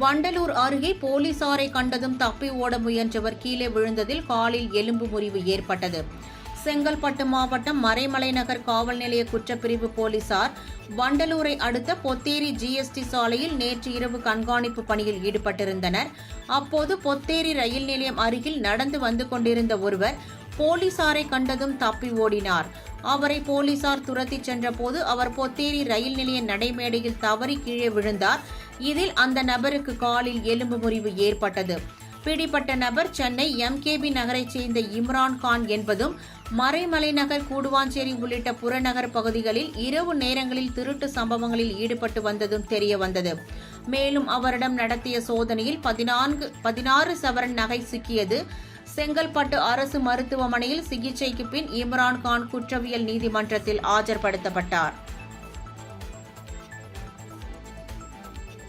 வண்டலூர் அருகே போலீசாரை கண்டதும் தப்பி ஓட முயன்றவர் கீழே விழுந்ததில் காலில் எலும்பு முறிவு ஏற்பட்டது. செங்கல்பட்டு மாவட்டம் மறைமலை நகர் காவல் நிலைய குற்றப்பிரிவு போலீசார் வண்டலூரை அடுத்த பொத்தேரி ஜிஎஸ்டி சாலையில் நேற்று இரவு கண்காணிப்பு பணியில் ஈடுபட்டிருந்தனர். அப்போது பொத்தேரி ரயில் நிலையம் அருகில் நடந்து வந்து கொண்டிருந்த ஒருவர் போலீசாரை கண்டதும் தப்பி ஓடினார். அவரை போலீசார் துரத்தி சென்றபோது அவர் பொத்தேரி ரயில் நிலைய நடைமேடையில் தவறி கீழே விழுந்தார். இதில் அந்த நபருக்கு காலில் எலும்பு முறிவு ஏற்பட்டது. பிடிப்பட்ட நபர் சென்னை எம்கேபி நகரைச் சேர்ந்த இம்ரான் கான் என்பதும் மறைமலை நகர் கூடுவாஞ்சேரி உள்ளிட்ட புறநகர் பகுதிகளில் இரவு நேரங்களில் திருட்டு சம்பவங்களில் ஈடுபட்டு வந்ததும் தெரிய வந்தது மேலும் அவரிடம் நடத்திய சோதனையில் பதினான்கு பதினாறு சவரன் நகை சிக்கியது. செங்கல்பட்டு அரசு மருத்துவமனையில் சிகிச்சைக்கு பின் இம்ரான்கான் குற்றவியல் நீதிமன்றத்தில் ஆஜர்படுத்தப்பட்டார்.